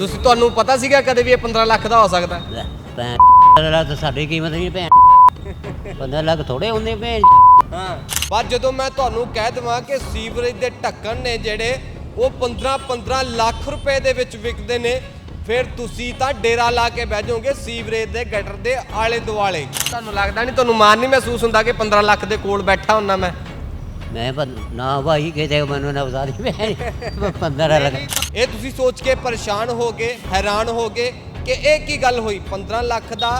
ਤੁਸੀਂ ਤੁਹਾਨੂੰ ਪਤਾ ਸੀਗਾ ਕਦੇ ਵੀ ਇਹ 15 ਲੱਖ ਦਾ ਹੋ ਸਕਦਾ? ਹੈ? ਲੈ, ਭੈਣ ਤਾਂ ਸਾਡੀ ਕੀਮਤ ਨਹੀਂ ਭੈਣ। 15 ਲੱਖ ਥੋੜੇ ਹੁੰਦੇ ਭੈਣ। ਹਾਂ ਪਰ ਜਦੋਂ ਮੈਂ ਤੁਹਾਨੂੰ ਕਹਿ ਦਵਾਂ ਕਿ ਸੀਵਰੇਜ ਦੇ ਢੱਕਣ ਨੇ ਜਿਹੜੇ ਉਹ 15 15 ਲੱਖ ਰੁਪਏ ਦੇ ਵਿੱਚ ਵਿਕਦੇ ਨੇ ਫਿਰ ਤੁਸੀਂ ਤਾਂ ਡੇਰਾ ਲਾ ਕੇ ਬਹਿ ਜਾਓਗੇ ਸੀਵਰੇਜ ਦੇ ਗਟਰ ਦੇ ਆਲੇ ਦੁਆਲੇ ਤੁਹਾਨੂੰ ਲੱਗਦਾ ਨਹੀਂ ਤੁਹਾਨੂੰ ਮਾਣ ਨਹੀਂ ਮਹਿਸੂਸ ਹੁੰਦਾ ਕਿ 15 ਲੱਖ ਦੇ ਕੋਲ ਬੈਠਾ ਹੁੰਨਾ ਮੈਂ? ਮੈਂ ਪਰ ਨਾ ਭਾਈ ਕਿਤੇ ਮੈਨੂੰ ਨਾ ਬਤਾ ਦੀ 15 ਲੱਖ ਇਹ ਤੁਸੀਂ ਸੋਚ ਕੇ ਪਰੇਸ਼ਾਨ ਹੋ ਗਏ, ਹੈਰਾਨ ਹੋ ਗਏ ਕਿ ਇਹ ਕੀ ਗੱਲ ਹੋਈ? 15 ਲੱਖ ਦਾ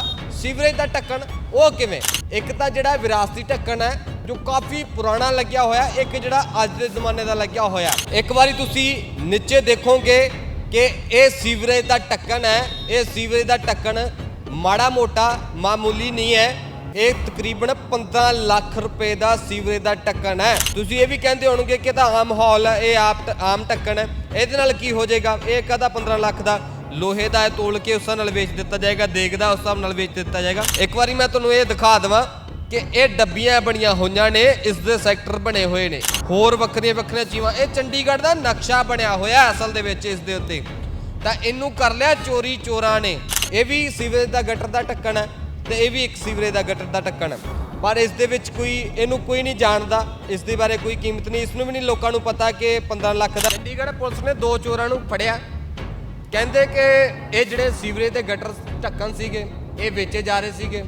ਸੀਵਰੇਜ ਦਾ ਢੱਕਣ, ਉਹ ਕਿਵੇਂ? ਇੱਕ ਤਾਂ ਜਿਹੜਾ ਵਿਰਾਸਤੀ ਢੱਕਣ ਹੈ, ਜੋ ਕਾਫੀ ਪੁਰਾਣਾ ਲੱਗਿਆ ਹੋਇਆ, ਇੱਕ ਜਿਹੜਾ ਅੱਜ ਦੇ ਜ਼ਮਾਨੇ ਦਾ ਲੱਗਿਆ ਹੋਇਆ। ਇੱਕ ਵਾਰੀ ਤੁਸੀਂ ਨੀਚੇ ਦੇਖੋਗੇ ਕਿ ਇਹ ਸੀਵਰੇਜ ਦਾ ਢੱਕਣ ਹੈ, ਇਹ ਸੀਵਰੇਜ ਦਾ ਢੱਕਣ ਮਾੜਾ ਮੋਟਾ ਮਾਮੂਲੀ ਨਹੀਂ ਹੈ। ਇਹ ਤਕਰੀਬਨ 15 ਲੱਖ ਰੁਪਏ ਦਾ ਸੀਵਰੇਜ ਦਾ ਢੱਕਣ ਹੈ। ਤੁਸੀਂ ਇਹ ਵੀ ਕਹਿੰਦੇ ਹੋਣਗੇ ਕਿ ਇਹ ਤਾਂ ਆਮ ਹਾਲ ਹੈ, ਇਹ ਆਪ ਆਮ ਢੱਕਣ ਹੈ। ਇਹਦੇ ਨਾਲ ਕੀ ਹੋ ਜਾਏਗਾ? ਇਹ ਕਦਾ 15 ਲੱਖ ਦਾ? ਲੋਹੇ ਦਾ ਹੈ ਤੋਲ ਕੇ ਉਸ ਨਾਲ ਵੇਚ ਦਿੱਤਾ ਜਾਏਗਾ, ਦੇਖਦਾ ਉਸ ਹਿਸਾਬ ਨਾਲ ਵੇਚ ਦਿੱਤਾ ਜਾਏਗਾ। ਇੱਕ ਵਾਰੀ ਮੈਂ ਤੁਹਾਨੂੰ ਇਹ ਦਿਖਾ ਦਵਾਂ ਕਿ ਇਹ ਡੱਬੀਆਂ ਬਣੀਆਂ ਹੋਈਆਂ ਨੇ, ਇਸ ਦੇ ਸੈਕਟਰ ਬਣੇ ਹੋਏ ਨੇ। ਹੋਰ ਵੱਖਰੀਆਂ ਵੱਖਰੀਆਂ ਚੀਜ਼ਾਂ, ਇਹ ਚੰਡੀਗੜ੍ਹ ਦਾ ਨਕਸ਼ਾ ਬਣਿਆ ਹੋਇਆ ਅਸਲ ਦੇ ਵਿੱਚ ਇਸ ਦੇ ਉੱਤੇ। ਤਾਂ ਇਹਨੂੰ ਕਰ ਲਿਆ ਚੋਰੀ ਚੋਰਾਂ ਨੇ। ਇਹ ਵੀ ਸੀਵਰੇਜ ਦਾ ਗਟਰ ਦਾ ਢੱਕਣ ਹੈ। ਤੇ ਇਹ ਵੀ ਇੱਕ ਸੀਵਰੇਜ ਦਾ ਗਟਰ ਦਾ ਢੱਕਣ ਹੈ। ਪਰ ਇਸ ਦੇ ਵਿੱਚ ਕੋਈ, ਇਹਨੂੰ ਕੋਈ ਨਹੀਂ ਜਾਣਦਾ। ਇਸ ਦੇ ਬਾਰੇ ਕੋਈ ਕੀਮਤ ਨਹੀਂ। ਇਸ ਨੂੰ ਵੀ ਨਹੀਂ ਲੋਕਾਂ ਨੂੰ ਪਤਾ ਕਿ 15 ਲੱਖ ਦਾ ਚੰਡੀਗੜ੍ਹ ਪੁਲਿਸ ਨੇ ਦੋ ਚੋਰਾਂ ਨੂੰ ਫੜਿਆ। ਕਹਿੰਦੇ ਕਿ ਇਹ ਜਿਹੜੇ ਸੀਵਰੇਜ ਦੇ ਗਟਰ ਢੱਕਣ ਸੀਗੇ, ਇਹ ਵੇਚੇ ਜਾ ਰਹੇ ਸੀਗੇ।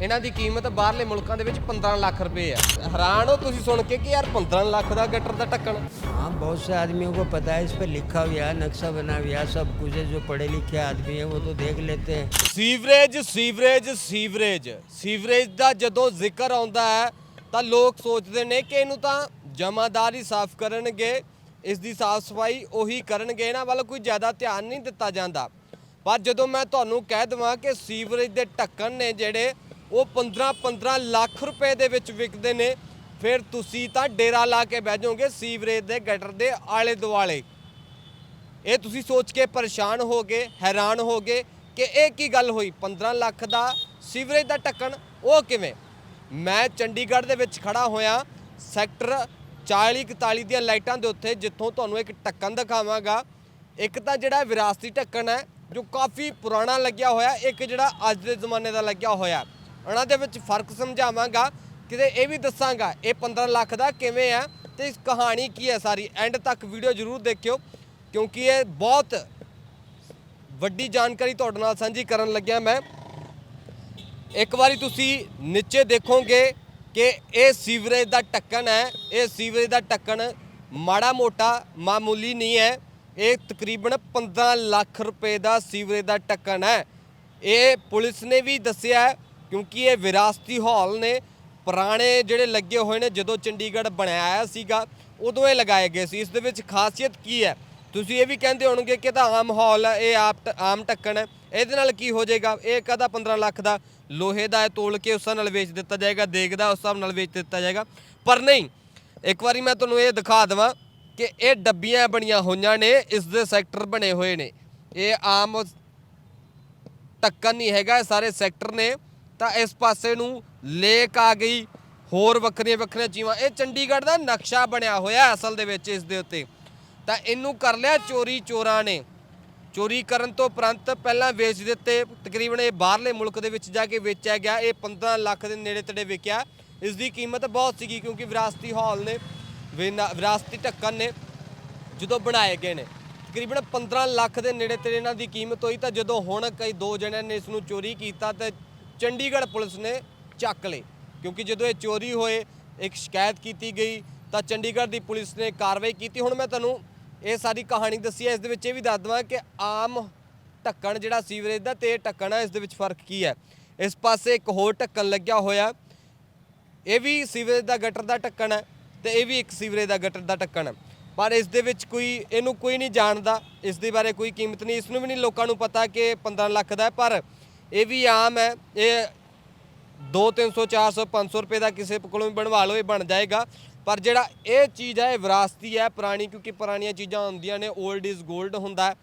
ਇਹਨਾਂ ਦੀ ਕੀਮਤ ਬਾਹਰਲੇ ਮੁਲਕਾਂ ਦੇ ਵਿੱਚ 15 ਲੱਖ ਰੁਪਏ ਆ ਹੈਰਾਨ ਹੋ ਤੁਸੀਂ ਸੁਣ ਕੇ ਕਿ ਯਾਰ 15 ਲੱਖ ਦਾ ਗਟਰ ਦਾ ਢੱਕਣ हाँ बहुत से आदमियों को पता है इस पर लिखा हुआ है नक्शा बना हुआ है सब कुछ है जो पढ़े लिखे आदमी है वो तो देख लेते हैं ਸੀਵਰੇਜ ਸੀਵਰੇਜ ਸੀਵਰੇਜ ਸੀਵਰੇਜ ਦਾ ਜਦੋਂ ਜ਼ਿਕਰ ਆਉਂਦਾ ਹੈ ਤਾਂ ਲੋਕ ਸੋਚਦੇ ਨੇ ਕਿ ਇਹਨੂੰ ਤਾਂ ਜਮਾਦਾਰ ਹੀ ਸਾਫ਼ ਕਰਨਗੇ ਇਸ ਦੀ ਸਾਫ਼ ਸਫਾਈ ਉਹੀ ਕਰਨਗੇ ਇਹਨਾਂ ਵੱਲ ਕੋਈ ਜ਼ਿਆਦਾ ਧਿਆਨ ਨਹੀਂ ਦਿੱਤਾ ਜਾਂਦਾ ਪਰ ਜਦੋਂ ਮੈਂ ਤੁਹਾਨੂੰ ਕਹਿ ਦਵਾਂ ਕਿ ਸੀਵਰੇਜ ਦੇ ਢੱਕਣ ਨੇ ਜਿਹੜੇ ਉਹ 15 15 ਲੱਖ ਰੁਪਏ ਦੇ ਵਿੱਚ ਵਿਕਦੇ ਨੇ। ਫਿਰ ਤੁਸੀਂ ਤਾਂ ਡੇਰਾ ਲਾ ਕੇ ਬਹਿ ਜਾਓਗੇ ਸੀਵਰੇਜ ਦੇ, ਗਟਰ ਦੇ ਆਲੇ ਦੁਆਲੇ। ਇਹ ਤੁਸੀਂ ਸੋਚ ਕੇ ਪਰੇਸ਼ਾਨ ਹੋ ਗਏ, ਹੈਰਾਨ ਹੋ ਗਏ ਕਿ ਇਹ ਕੀ ਗੱਲ ਹੋਈ? 15 ਲੱਖ ਦਾ ਸੀਵਰੇਜ ਦਾ ਢੱਕਣ, ਉਹ ਕਿਵੇਂ? ਮੈਂ ਚੰਡੀਗੜ੍ਹ ਦੇ ਵਿੱਚ ਖੜਾ ਹੋਇਆ, ਸੈਕਟਰ 40 41 ਦੀਆਂ ਲਾਈਟਾਂ ਦੇ ਉੱਤੇ, ਜਿੱਥੋਂ ਤੁਹਾਨੂੰ ਇੱਕ ਢੱਕਣ ਦਿਖਾਵਾਂਗਾ। ਇੱਕ ਤਾਂ ਜਿਹੜਾ ਵਿਰਾਸਤੀ ਢੱਕਣ ਹੈ, ਜੋ ਕਾਫੀ ਪੁਰਾਣਾ ਲੱਗਿਆ ਹੋਇਆ, ਇੱਕ ਜਿਹੜਾ ਅੱਜ ਦੇ ਜ਼ਮਾਨੇ ਦਾ ਲੱਗਿਆ ਹੋਇਆ। ਉਹਨਾਂ ਦੇ ਵਿੱਚ ਫ਼ਰਕ ਸਮਝਾਵਾਂਗਾ, ਕਿਤੇ ਇਹ ਵੀ ਦੱਸਾਂਗਾ, ਇਹ 15 ਲੱਖ ਦਾ ਕਿਵੇਂ ਆ ਤੇ ਇਸ ਕਹਾਣੀ ਕੀ ਹੈ ਸਾਰੀ ਐਂਡ ਤੱਕ ਵੀਡੀਓ ਜ਼ਰੂਰ ਦੇਖਿਓ, ਕਿਉਂਕਿ ਇਹ ਬਹੁਤ ਵੱਡੀ ਜਾਣਕਾਰੀ ਤੁਹਾਡੇ ਨਾਲ ਸਾਂਝੀ ਕਰਨ ਲੱਗਿਆ ਮੈਂ। ਇੱਕ ਵਾਰੀ ਤੁਸੀਂ ਨੀਚੇ ਦੇਖੋਗੇ ਕਿ ਇਹ ਸੀਵਰੇਜ ਦਾ ਢੱਕਣ ਹੈ, ਇਹ ਸੀਵਰੇਜ ਦਾ ਢੱਕਣ ਮਾੜਾ ਮੋਟਾ ਮਾਮੂਲੀ ਨਹੀਂ ਹੈ, ਇਹ ਤਕਰੀਬਨ 15 ਲੱਖ ਰੁਪਏ ਦਾ ਸੀਵਰੇਜ ਦਾ ਢੱਕਣ ਹੈ। ਇਹ ਪੁਲਿਸ ਨੇ ਵੀ ਦੱਸਿਆ ਕਿਉਂਕਿ ਇਹ ਵਿਰਾਸਤੀ ਹਾਲ ਨੇ। ਪੁਰਾਣੇ ਜਿਹੜੇ ਲੱਗੇ ਹੋਏ ਨੇ, ਜਦੋਂ ਚੰਡੀਗੜ੍ਹ ਬਣਾਇਆ ਸੀਗਾ, ਉਦੋਂ ਇਹ ਲਗਾਏ ਗਏ ਸੀ। ਇਸ ਦੇ ਵਿੱਚ ਖਾਸੀਅਤ ਕੀ ਹੈ? ਤੁਸੀਂ ਇਹ ਵੀ ਕਹਿੰਦੇ ਹੋਣਗੇ ਕਿ ਇਹ ਤਾਂ ਆਮ ਹਾਲ ਹੈ, ਇਹ ਆਪ ਆਮ ਢੱਕਣ ਹੈ। ਇਹਦੇ ਨਾਲ ਕੀ ਹੋ ਜਾਏਗਾ? ਇਹ ਕਦਾ 15 ਲੱਖ ਦਾ? ਲੋਹੇ ਦਾ ਤੋਲ ਕੇ ਉਸ ਨਾਲ ਵੇਚ ਦਿੱਤਾ ਜਾਏਗਾ ਦੇਖਦਾ ਉਸ ਹਿਸਾਬ ਨਾਲ ਵੇਚ ਦਿੱਤਾ ਜਾਏਗਾ। ਪਰ ਨਹੀਂ, ਇੱਕ ਵਾਰੀ ਮੈਂ ਤੁਹਾਨੂੰ ਇਹ ਦਿਖਾ ਦਵਾਂ ਕਿ ਇਹ ਡੱਬੀਆਂ ਬਣੀਆਂ ਹੋਈਆਂ ਨੇ, ਇਸ ਦੇ ਸੈਕਟਰ ਬਣੇ ਹੋਏ ਨੇ। ਇਹ ਆਮ ਢੱਕਣ ਨਹੀਂ ਹੈਗਾ, ਇਹ ਸਾਰੇ ਸੈਕਟਰ ਨੇ। ਤਾਂ ਇਸ ਪਾਸੇ ਨੂੰ ਲੇਕ ਆ ਗਈ। ਹੋਰ ਵੱਖਰੀਆਂ ਵੱਖਰੀਆਂ ਚੀਵਾਂ ਇਹ ਚੰਡੀਗੜ੍ਹ ਦਾ ਨਕਸ਼ਾ ਬਣਿਆ ਹੋਇਆ ਅਸਲ ਦੇ ਵਿੱਚ ਇਸ ਦੇ ਉੱਤੇ। ਤਾਂ ਇਹਨੂੰ ਕਰ ਲਿਆ ਚੋਰੀ ਚੋਰਾਂ ਨੇ। ਚੋਰੀ ਕਰਨ ਤੋਂ ਉਪਰੰਤ ਪਹਿਲਾਂ ਵੇਚ ਦਿੱਤੇ। ਤਕਰੀਬਨ ਇਹ ਬਾਹਰਲੇ ਮੁਲਕ ਦੇ ਵਿੱਚ ਜਾ ਕੇ ਵੇਚਿਆ ਗਿਆ। ਇਹ 15 ਲੱਖ ਦੇ ਨੇੜੇ ਤੇੜੇ ਵਿਕਿਆ। ਇਸ ਦੀ ਕੀਮਤ ਬਹੁਤ ਸੀਗੀ ਕਿਉਂਕਿ ਵਿਰਾਸਤੀ ਹਾਲ ਨੇ। ਵਿਰਾਸਤੀ ਢੱਕਣ ਨੇ। ਜਦੋਂ ਬਣਾਏ ਗਏ ਨੇ। ਤਕਰੀਬਨ 15 ਲੱਖ ਦੇ ਨੇੜੇ ਤੇੜੇ ਇਹਨਾਂ ਦੀ ਕੀਮਤ ਹੋਈ ਤਾਂ ਜਦੋਂ ਹੁਣ ਕਈ ਦੋ ਜਣਿਆਂ ਨੇ ਇਸ ਨੂੰ ਚੋਰੀ ਕੀਤਾ ਤੇ ਚੰਡੀਗੜ੍ਹ ਪੁਲਿਸ ਨੇ ਚੱਕ ਲਏ। ਕਿਉਂਕਿ ਜਦੋਂ ਇਹ ਚੋਰੀ ਹੋਏ, ਇੱਕ ਸ਼ਿਕਾਇਤ ਕੀਤੀ ਗਈ, ਤਾਂ ਚੰਡੀਗੜ੍ਹ ਦੀ ਪੁਲਿਸ ਨੇ ਕਾਰਵਾਈ ਕੀਤੀ। ਹੁਣ ਮੈਂ ਤੁਹਾਨੂੰ ਇਹ ਸਾਰੀ ਕਹਾਣੀ ਦੱਸੀ ਹੈ ਇਸ ਦੇ ਵਿੱਚ ਇਹ ਵੀ ਦੱਸ ਦਵਾਂ ਕਿ ਆਮ ਢੱਕਣ ਜਿਹੜਾ ਸੀਵਰੇਜ ਦਾ ਤੇ ਇਹ ਢੱਕਣ ਹੈ ਇਸ ਦੇ ਵਿੱਚ ਫ਼ਰਕ ਕੀ ਹੈ। ਇਸ ਪਾਸੇ ਇੱਕ ਹੋਰ ਢੱਕਣ ਲੱਗਿਆ ਹੋਇਆ। ਇਹ ਵੀ ਸੀਵਰੇਜ ਦਾ ਗਟਰ ਦਾ ਢੱਕਣ ਹੈ ਤੇ ਇਹ ਵੀ ਇੱਕ ਸੀਵਰੇਜ ਦਾ ਗਟਰ ਦਾ ਢੱਕਣ ਹੈ। ਪਰ ਇਸ ਦੇ ਵਿੱਚ ਕੋਈ, ਇਹਨੂੰ ਕੋਈ ਨਹੀਂ ਜਾਣਦਾ। ਇਸ ਦੇ ਬਾਰੇ ਕੋਈ ਕੀਮਤ ਨਹੀਂ। ਇਸ ਨੂੰ ਵੀ ਨਹੀਂ ਲੋਕਾਂ ਨੂੰ ਪਤਾ ਕਿ ਇਹ 15 ਲੱਖ ਦਾ ਹੈ, ਪਰ ਇਹ ਵੀ ਆਮ ਹੈ। ਇਹ 2 300 400 500 ਰੁਪਏ ਦਾ ਕਿਸੇ ਕੋਲੋਂ ਵੀ ਬਣਵਾ ਲਓ, ਇਹ ਬਣ ਜਾਏਗਾ। ਪਰ ਜਿਹੜਾ ਇਹ ਚੀਜ਼ ਹੈ, ਇਹ ਵਿਰਾਸਤੀ ਹੈ, ਪੁਰਾਣੀ, ਕਿਉਂਕਿ ਪੁਰਾਣੀਆਂ ਚੀਜ਼ਾਂ ਹੁੰਦੀਆਂ ਨੇ 올ਡ ਇਜ਼ 골ਡ ਹੁੰਦਾ ਹੈ।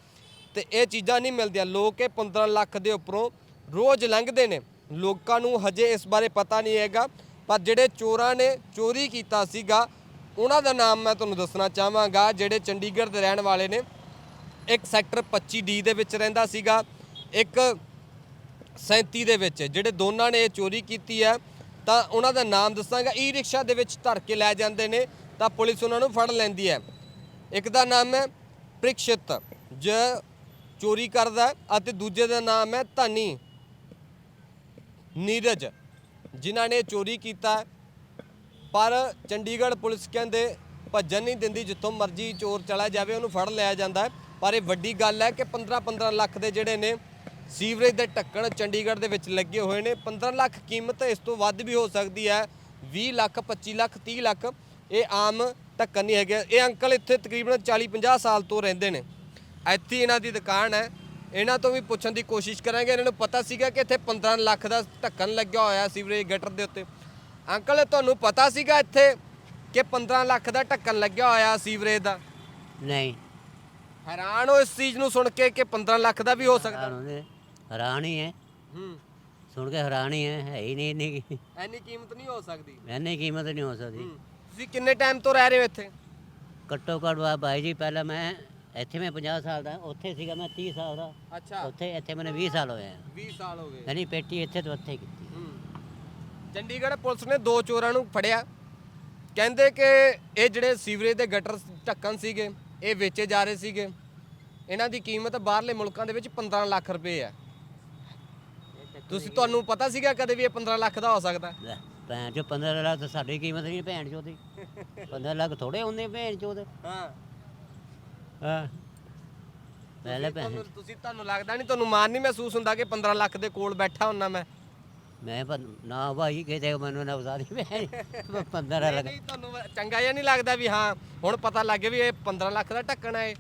ਤੇ ਇਹ ਚੀਜ਼ਾਂ ਨਹੀਂ ਮਿਲਦੀਆਂ। ਲੋਕ ਇਹ 15 ਲੱਖ ਦੇ ਉੱਪਰੋਂ ਰੋਜ਼ ਲੰਘਦੇ ਨੇ। ਲੋਕਾਂ ਨੂੰ ਹਜੇ ਇਸ ਬਾਰੇ ਪਤਾ ਨਹੀਂ ਹੈਗਾ। ਪਰ ਜਿਹੜੇ ਚੋਰਾਂ ਨੇ ਚੋਰੀ ਕੀਤਾ ਸੀਗਾ, ਉਹਨਾਂ ਦਾ ਨਾਮ ਮੈਂ ਤੁਹਾਨੂੰ ਦੱਸਣਾ ਚਾਹਾਂਗਾ। ਜਿਹੜੇ ਚੰਡੀਗੜ੍ਹ ਦੇ ਰਹਿਣ ਵਾਲੇ ਨੇ, ਇੱਕ ਸੈਕਟਰ 25D ਦੇ ਵਿੱਚ ਰਹਿੰਦਾ ਸੀਗਾ। ਇੱਕ 37 ਦੇ ਵਿੱਚ, ਜਿਹੜੇ ਦੋਨਾਂ ਨੇ ਇਹ ਚੋਰੀ ਕੀਤੀ ਹੈ ਤਾਂ ਉਹਨਾਂ ਦਾ ਨਾਮ ਦੱਸਾਂਗਾ। ਈ ਰਿਕਸ਼ਾ ਦੇ ਵਿੱਚ ਧਰ ਕੇ ਲੈ ਜਾਂਦੇ ਨੇ, ਤਾਂ ਪੁਲਿਸ ਉਹਨਾਂ ਨੂੰ ਫੜ ਲੈਂਦੀ ਹੈ। ਇੱਕ ਦਾ ਨਾਮ ਹੈ ਪ੍ਰਿਕਸ਼ਿਤ, ਜ ਚੋਰੀ ਕਰਦਾ ਅਤੇ ਦੂਜੇ ਦਾ ਨਾਮ ਹੈ ਧਨੀ, ਨੀਰਜ, ਜਿਨ੍ਹਾਂ ਨੇ ਚੋਰੀ ਕੀਤਾ ਪਰ ਚੰਡੀਗੜ੍ਹ ਪੁਲਿਸ ਕਹਿੰਦੇ ਭੱਜਣ ਨਹੀਂ ਦਿੰਦੀ, ਜਿੱਥੋਂ ਮਰਜ਼ੀ ਚੋਰ ਚਲਾ ਜਾਵੇ, ਉਹਨੂੰ ਫੜ ਲਿਆ ਜਾਂਦਾ ਪਰ ਇਹ ਵੱਡੀ ਗੱਲ ਹੈ ਕਿ 15-15 ਲੱਖ ਦੇ ਜਿਹੜੇ ਨੇ ਸੀਵਰੇਜ ਦੇ ਢੱਕਣ ਚੰਡੀਗੜ੍ਹ ਦੇ ਵਿੱਚ ਲੱਗੇ ਹੋਏ ਨੇ। 15 ਲੱਖ ਕੀਮਤ ਇਸ ਤੋਂ ਵੱਧ ਵੀ ਹੋ ਸਕਦੀ ਹੈ। 20 ਲੱਖ 25 ਲੱਖ 30 ਲੱਖ ਇਹ ਆਮ ਢੱਕਣ ਨਹੀਂ ਹੈਗੇ। ਇਹ ਅੰਕਲ ਇੱਥੇ ਤਕਰੀਬਨ 40-50 ਸਾਲ ਤੋਂ ਰਹਿੰਦੇ ਨੇ। ਇੱਥੇ ਇਹਨਾਂ ਦੀ ਦੁਕਾਨ ਹੈ। ਇਹਨਾਂ ਤੋਂ ਵੀ ਪੁੱਛਣ ਦੀ ਕੋਸ਼ਿਸ਼ ਕਰਾਂਗੇ। ਇਹਨਾਂ ਨੂੰ ਪਤਾ ਸੀਗਾ ਕਿ ਇੱਥੇ 15 ਲੱਖ ਦਾ ਢੱਕਣ ਲੱਗਿਆ ਹੋਇਆ ਸੀਵਰੇਜ ਗਟਰ ਦੇ ਉੱਤੇ। ਅੰਕਲ ਤੁਹਾਨੂੰ ਪਤਾ ਸੀਗਾ ਇੱਥੇ ਕਿ 15 ਲੱਖ ਦਾ ਢੱਕਣ ਲੱਗਿਆ ਹੋਇਆ ਸੀਵਰੇਜ ਦਾ? ਨਹੀਂ। ਹੈਰਾਨ ਹੋ ਇਸ ਚੀਜ਼ ਨੂੰ ਸੁਣ ਕੇ ਕਿ 15 ਲੱਖ ਦਾ ਵੀ ਹੋ ਸਕਦਾ? ਹੈਰਾਨ ਹੀ ਹੈ। ਹੂੰ। ਸੁਣ ਕੇ ਹੈਰਾਨ ਹੀ ਹੈ ਹੈ ਹੀ ਨਹੀਂ ਇੰਨੀ ਐਨੀ ਕੀਮਤ ਨਹੀਂ ਹੋ ਸਕਦੀ। ਇੰਨੀ ਕੀਮਤ ਨਹੀਂ ਹੋ ਸਕਦੀ। ਹੂੰ। ਤੁਸੀਂ ਕਿੰਨੇ ਟਾਈਮ ਤੋਂ ਰਹਿ ਰਹੇ ਹੋ ਇੱਥੇ? ਘੱਟੋ ਘੱਟ ਵਾ ਬਾਈ ਜੀ ਪਹਿਲਾਂ ਮੈਂ ਇੱਥੇ ਮੈਂ 50 ਸਾਲ ਦਾ ਉੱਥੇ ਸੀਗਾ ਮੈਂ 30 ਸਾਲ ਦਾ। ਅੱਛਾ। ਉੱਥੇ ਇੱਥੇ ਮੈਨੂੰ 20 ਸਾਲ ਹੋਏ ਆ। 20 ਸਾਲ ਹੋ ਗਏ। ਯਾਨੀ ਪੇਟੀ ਇੱਥੇ ਤੋਂ ਉੱਥੇ ਕੀਤੀ। ਹੂੰ। ਚੰਡੀਗੜ੍ਹ ਪੁਲਿਸ ਨੇ ਦੋ ਚੋਰਾਂ ਨੂੰ ਫੜਿਆ। ਕਹਿੰਦੇ ਕਿ ਇਹ ਜਿਹੜੇ ਸੀਵਰੇਜ ਦੇ ਗਟਰ ਢੱਕਣ ਸੀਗੇ ਇਹ ਵੇਚੇ ਜਾ ਰਹੇ ਸੀਗੇ। ਇਹਨਾਂ ਦੀ ਕੀਮਤ ਬਾਹਰਲੇ ਮੁਲਕਾਂ ਦੇ ਵਿੱਚ 15 ਲੱਖ ਰੁਪਏ ਹੈ ਤੁਸੀਂ ਤੁਹਾਨੂੰ ਪਤਾ ਸੀਗਾ ਕਦੇ ਵੀ ਇਹ 15 ਲੱਖ ਦਾ ਹੋ ਸਕਦਾ? ਲੈ ਭੈਣ ਚੋ 15 ਲੱਖ ਤਾਂ ਸਾਡੀ ਕੀਮਤ ਨਹੀਂ ਭੈਣ ਚੋ ਦੀ। 15 ਲੱਖ ਥੋੜੇ ਹੁੰਦੇ ਭੈਣ ਚੋ ਦੇ ਹਾਂ। ਹਾਂ ਪਹਿਲੇ ਭੈਣ ਤੁਹਾਨੂੰ ਤੁਸੀਂ ਤੁਹਾਨੂੰ ਲੱਗਦਾ ਨਹੀਂ ਤੁਹਾਨੂੰ ਮਾਣ ਨਹੀਂ ਮਹਿਸੂਸ ਹੁੰਦਾ ਕਿ 15 ਲੱਖ ਦੇ ਕੋਲ ਬੈਠਾ ਹੁੰਨਾ ਮੈਂ? ਮੈਂ ਪਰ ਨਾ ਭਾਈ ਕਿਤੇ ਮੈਨੂੰ ਨਾ ਬਤਾ ਦੀ ਭੈਣ 15 ਲੱਖ। ਨਹੀਂ ਤੁਹਾਨੂੰ ਚੰਗਾ ਜਿਹਾ ਨਹੀਂ ਲੱਗਦਾ ਵੀ ਹਾਂ ਹੁਣ ਪਤਾ ਲੱਗ ਗਿਆ ਵੀ ਇਹ 15 ਲੱਖ ਦਾ ਢੱਕਣ ਹੈ ਇਹ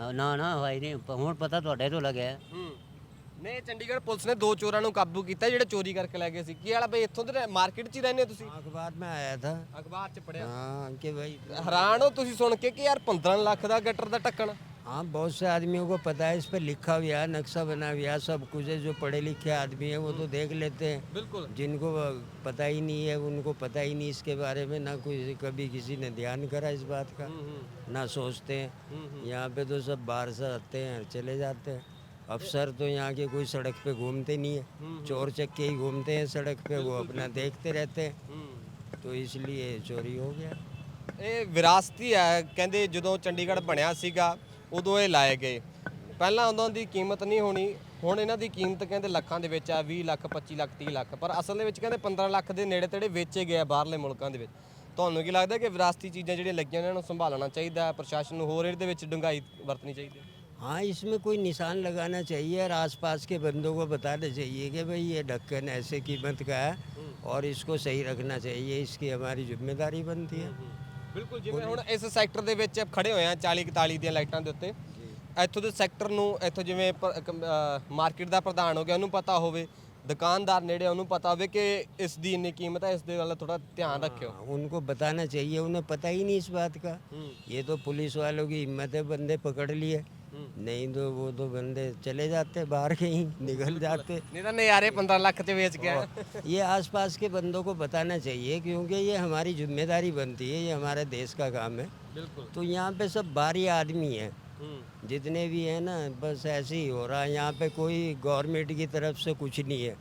ਹਾਂ, ਨਾ ਨਾ ਭਾਈ ਨਹੀਂ ਪ- ਹੁਣ ਪਤਾ ਤੁਹਾਡੇ ਤੋਂ ਲੱਗਿਆ। ਹੂੰ। ਨੇ ਚੰਡੀਗੜ੍ਹ ਪੁਲਿਸ ਨੇ ਦੋ ਚੋਰਾਂ ਨੂੰ ਕਾਬੂ ਕੀਤਾ ਜਿਹੜੇ ਚੋਰੀ ਕਰਕੇ ਲੈ ਗਏ ਸੀ ਕੀ ਵਾਲਾ ਬਈ ਇੱਥੋਂ ਦੇ ਮਾਰਕੀਟ 'ਚ ਹੀ ਰਹਿੰਦੇ ਹੋ ਤੁਸੀਂ अखबार में आया था ਅਖਬਾਰ 'ਚ ਪੜਿਆ हाँ कि भाई ਹੈਰਾਨ ਹੋ ਤੁਸੀਂ ਸੁਣ ਕੇ ਕਿ ਯਾਰ 15 ਲੱਖ ਦਾ ਗੱਟਰ ਦਾ ਢੱਕਣ हाँ बहुत से आदमियों को पता है इस पर लिखा हुआ है नक्शा बना हुआ है सब कुछ है जो पढ़े लिखे आदमी है वो तो देख लेते हैं ਬਿਲਕੁਲ जिनको पता ही नहीं है उनको पता ही नहीं इसके बारे में ना कोई कभी किसी ने ध्यान करा इस बात का ना सोचते हैं यहाँ पे तो सब बाहर से आते हैं और चले जाते हैं अफसर तो यहाँ के कोई सड़क पे घूमते नहीं है चोर चक्के ही घूमते हैं सड़क पे वो अपना देखते रहते हैं तो इसलिए चोरी हो गया ਇਹ ਵਿਰਾਸਤੀ ਹੈ ਕਹਿੰਦੇ ਜਦੋਂ ਚੰਡੀਗੜ੍ਹ ਬਣਿਆ ਸੀਗਾ ਉਦੋਂ ਇਹ ਲਾਏ ਗਏ ਪਹਿਲਾਂ ਉਹਨਾਂ ਦੀ ਕੀਮਤ ਨਹੀਂ ਹੋਣੀ ਹੁਣ ਇਹਨਾਂ ਦੀ ਕੀਮਤ ਕਹਿੰਦੇ ਲੱਖਾਂ ਦੇ ਵਿੱਚ ਆ 20 ਲੱਖ 25 ਲੱਖ 30 ਲੱਖ ਪਰ ਅਸਲ ਦੇ ਵਿੱਚ ਕਹਿੰਦੇ 15 ਲੱਖ ਦੇ ਨੇੜੇ ਤੇੜੇ ਵੇਚੇ ਗਏ ਆ ਬਾਹਰਲੇ ਮੁਲਕਾਂ ਦੇ ਵਿੱਚ ਤੁਹਾਨੂੰ ਕੀ ਲੱਗਦਾ ਕਿ ਵਿਰਾਸਤੀ ਚੀਜ਼ਾਂ ਜਿਹੜੀਆਂ ਲੱਗੀਆਂ ਨੇ ਇਹਨਾਂ ਨੂੰ ਸੰਭਾਲਣਾ ਚਾਹੀਦਾ ਹੈ ਪ੍ਰਸ਼ਾਸਨ ਨੂੰ ਹੋਰ ਇਹਦੇ ਵਿੱਚ ਡੂੰਘਾਈ ਵਰਤਣੀ ਚਾਹੀਦੀ ਹੈ हाँ इसमें कोई निशान लगाना चाहिए और आसपास के बंदों को बताना चाहिए कि भाई ये ढक्कन ऐसे कीमत का है और इसको सही रखना चाहिए इसकी हमारी जिम्मेदारी बनती है ਬਿਲਕੁਲ ਜਿਵੇਂ ਹੁਣ ਇਸ ਸੈਕਟਰ ਦੇ ਵਿੱਚ ਖੜੇ ਹੋਏ ਆ 40 41 ਦੀਆਂ ਲਾਈਟਾਂ ਦੇ ਉੱਤੇ ਇੱਥੋਂ ਦੇ ਸੈਕਟਰ ਨੂੰ ਇੱਥੋਂ ਜਿਵੇਂ ਮਾਰਕੀਟ ਦਾ ਪ੍ਰਧਾਨ ਹੋ ਗਿਆ ਉਹਨੂੰ ਪਤਾ ਹੋਵੇ ਦੁਕਾਨਦਾਰ ਨੇੜੇ ਉਹਨੂੰ ਪਤਾ ਹੋਵੇ ਕਿ ਇਸ ਦੀ ਇੰਨੀ ਕੀਮਤ ਹੈ ਇਸ ਦੇ ਵੱਲ ਥੋੜਾ ਧਿਆਨ ਰੱਖਿਓ हाँ, उनको बताना चाहिए उन्हें पता ही नहीं इस बात का ये तो पुलिस वालों की हिम्मत है बंदे पकड़ लिए नहीं तो वो तो बंदे चले जाते बाहर कहीं निकल जाते। नहीं तो नज़ारे पंद्रह लाख तो बेच के ये आसपास के बंदों को बताना चाहिए क्योंकि ये हमारी ज़िम्मेदारी बनती है ये हमारे देश का काम है। बिल्कुल। तो यहाँ पे सब बाहरी आदमी है। हम्म। जितने भी हैं ना बस ऐसे ही हो रहा है। यहाँ पे कोई गवर्नमेंट की तरफ़ से कुछ नहीं है।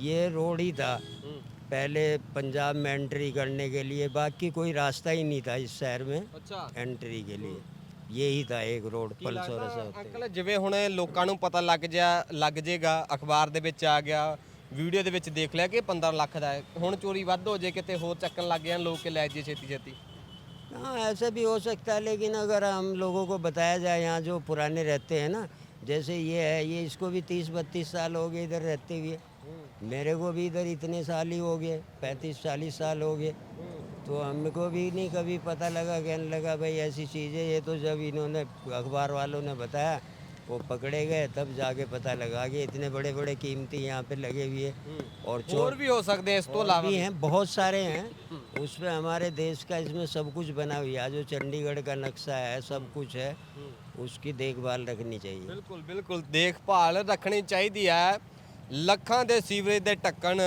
ये रोड ही था। हम्म। पहले पंजाब में एंट्री करने के लिए बाकी कोई रास्ता ही नहीं था इस शहर में अच्छा। एंट्री के लिए। यही था एक रोड पलसोरा से होते ਅੰਕਲ ਜਿਵੇਂ ਹੁਣ ਇਹ ਲੋਕਾਂ ਨੂੰ ਪਤਾ ਲੱਗ ਜਾ ਲੱਗ ਜਾਏਗਾ ਅਖਬਾਰ ਦੇ ਵਿੱਚ ਆ ਗਿਆ ਵੀਡੀਓ ਦੇ ਵਿੱਚ ਦੇਖ ਲਿਆ ਕਿ ਇਹ 15 ਲੱਖ ਦਾ ਹੈ ਹੁਣ ਚੋਰੀ ਵੱਧ ਹੋ ਜੇ ਕਿਤੇ ਹੋਰ ਚੱਕਣ ਲੱਗ ਜਾਣ ਲੋਕ ਕਿ ਲੈ ਜੇ ਛੇਤੀ ਛੇਤੀ हाँ ऐसा भी हो सकता है लेकिन अगर हम लोगों को बताया जाए यहाँ जो पुराने रहते हैं ना जैसे ये है ये इसको भी तीस बत्तीस साल हो गए इधर रहते हुए मेरे को भी इधर इतने साल ही हो गए पैंतीस चालीस साल हो गए तो हमको भी नहीं कभी पता लगा कहने लगा भाई ऐसी चीज़ है ये तो जब इन्होंने अखबार वालों ने बताया वो पकड़े गए तब जाके पता लगा कि इतने बड़े बड़े कीमती यहाँ पे लगे हुए और चोर ਹੋਰ ਵੀ ਹੋ ਸਕਦੇ ਆ ਇਸ ਤੋਂ और ਇਲਾਵਾ भी हैं बहुत सारे हैं उसमें हमारे देश का इसमें सब कुछ बना हुआ है जो चंडीगढ़ का नक्शा है सब कुछ है उसकी देखभाल रखनी चाहिए ਬਿਲਕੁਲ ਬਿਲਕੁਲ ਦੇਖਭਾਲ ਰੱਖਣੀ ਚਾਹੀਦੀ ਹੈ ਲੱਖਾਂ ਦੇ ਸੀਵਰੇਜ ਦੇ ਢੱਕਣ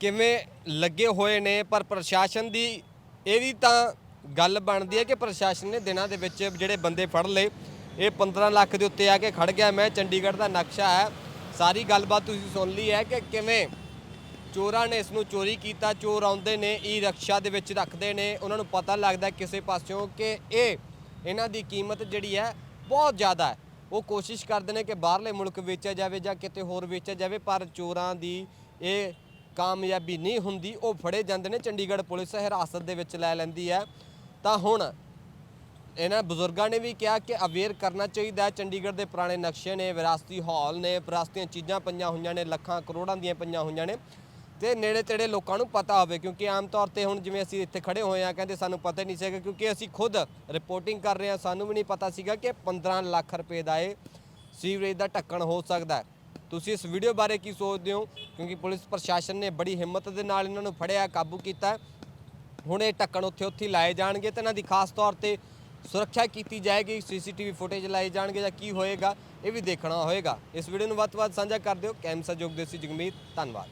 ਕਿਵੇਂ ਲੱਗੇ ਹੋਏ ਨੇ, ਪਰ ਪ੍ਰਸ਼ਾਸਨ ਦੀ ਇਹ ਵੀ ਤਾਂ ਗੱਲ ਬਣਦੀ ਹੈ ਕਿ ਪ੍ਰਸ਼ਾਸਨ ਨੇ ਦਿਨਾਂ ਦੇ ਵਿੱਚ ਜਿਹੜੇ ਬੰਦੇ ਫੜ ਲਏ, ਇਹ 15 ਲੱਖ ਦੇ ਉੱਤੇ ਆ ਕੇ ਖੜ ਗਿਆ। ਮੈਂ ਚੰਡੀਗੜ੍ਹ ਦਾ ਨਕਸ਼ਾ ਹੈ, ਸਾਰੀ ਗੱਲਬਾਤ ਤੁਸੀਂ ਸੁਣ ਲਈ ਹੈ ਕਿ ਕਿਵੇਂ ਚੋਰਾਂ ਨੇ ਇਸ ਨੂੰ ਚੋਰੀ ਕੀਤਾ, ਚੋਰ ਆਉਂਦੇ ਨੇ ਈ ਰਕਸ਼ਾ ਦੇ ਵਿੱਚ ਰੱਖਦੇ ਨੇ। ਉਹਨਾਂ ਨੂੰ ਪਤਾ ਲੱਗਦਾ ਕਿਸੇ ਪਾਸਿਓਂ ਕਿ ਇਹ ਇਹਨਾਂ ਦੀ ਕੀਮਤ ਜਿਹੜੀ ਹੈ ਬਹੁਤ ਜ਼ਿਆਦਾ ਹੈ। ਉਹ ਕੋਸ਼ਿਸ਼ ਕਰਦੇ ਨੇ ਕਿ ਬਾਹਰਲੇ ਮੁਲਕ ਵੇਚਿਆ ਜਾਵੇ ਜਾਂ ਕਿਤੇ ਹੋਰ ਵੇਚਿਆ ਜਾਵੇ, ਪਰ ਚੋਰਾਂ ਦੀ ਇਹ ਕਾਮਯਾਬੀ ਨਹੀਂ ਹੁੰਦੀ, ਉਹ ਫੜੇ ਜਾਂਦੇ ਨੇ। ਚੰਡੀਗੜ੍ਹ ਪੁਲਿਸ ਹਿਰਾਸਤ ਦੇ ਵਿੱਚ ਲੈ ਲੈਂਦੀ ਹੈ। ਤਾਂ ਹੁਣ ਇਹਨਾਂ ਬਜ਼ੁਰਗਾਂ ਨੇ ਵੀ ਕਿਹਾ ਕਿ ਅਵੇਅਰ ਕਰਨਾ ਚਾਹੀਦਾ ਹੈ। ਚੰਡੀਗੜ੍ਹ ਦੇ ਪੁਰਾਣੇ ਨਕਸ਼ੇ ਨੇ, ਵਿਰਾਸਤੀ ਹਾਲ ਨੇ, ਵਿਰਾਸਤੀਆਂ ਚੀਜ਼ਾਂ ਪਈਆਂ ਹੋਈਆਂ ਨੇ, ਲੱਖਾਂ ਕਰੋੜਾਂ ਦੀਆਂ ਪਈਆਂ ਹੋਈਆਂ ਨੇ। ਤੇ ਨੇੜੇ ਤੇੜੇ ਲੋਕਾਂ ਨੂੰ ਪਤਾ ਹੋਵੇ, ਕਿਉਂਕਿ ਆਮ ਤੌਰ ਤੇ ਹੁਣ ਜਿਵੇਂ ਅਸੀਂ ਇੱਥੇ ਖੜੇ ਹੋਏ ਆ ਕਹਿੰਦੇ ਸਾਨੂੰ ਪਤਾ ਹੀ ਨਹੀਂ ਸੀਗਾ, ਕਿਉਂਕਿ ਅਸੀਂ ਖੁਦ ਰਿਪੋਰਟਿੰਗ ਕਰ ਰਹੇ ਹਾਂ। ਸਾਨੂੰ ਵੀ ਨਹੀਂ ਪਤਾ ਸੀਗਾ ਕਿ 15 ਲੱਖ ਰੁਪਏ ਦਾ ਇਹ ਸੀਵਰੇਜ ਦਾ ਢੱਕਣ ਹੋ ਸਕਦਾ ਹੈ। ਤੁਸੀਂ ਇਸ ਵੀਡੀਓ ਬਾਰੇ ਕੀ ਸੋਚਦੇ ਹੋ? ਕਿਉਂਕਿ ਪੁਲਿਸ ਪ੍ਰਸ਼ਾਸਨ ਨੇ ਬੜੀ ਹਿੰਮਤ ਦੇ ਨਾਲ ਇਹਨਾਂ ਨੂੰ ਫੜਿਆ, ਕਾਬੂ ਕੀਤਾ। ਹੁਣ ਇਹ ਢੱਕਣ ਉੱਥੇ ਉੱਥੇ ਲਾਏ ਜਾਣਗੇ ਤੇ ਇਹਨਾਂ ਦੀ ਖਾਸ ਤੌਰ ਤੇ ਸੁਰੱਖਿਆ ਕੀਤੀ ਜਾਏਗੀ। ਸੀਸੀਟੀਵੀ ਫੁਟੇਜ ਲਾਏ ਜਾਣਗੇ ਜਾਂ ਕੀ ਹੋਏਗਾ, ਇਹ ਵੀ ਦੇਖਣਾ ਹੋਏਗਾ। ਇਸ ਵੀਡੀਓ ਨੂੰ ਵੱਧ ਤੋਂ ਵੱਧ ਸਾਂਝਾ ਕਰ ਦਿਓ। ਕੈਮਸਾ ਜੋਗਦੇਸੀ ਜਗਮੀਤ, ਧੰਨਵਾਦ।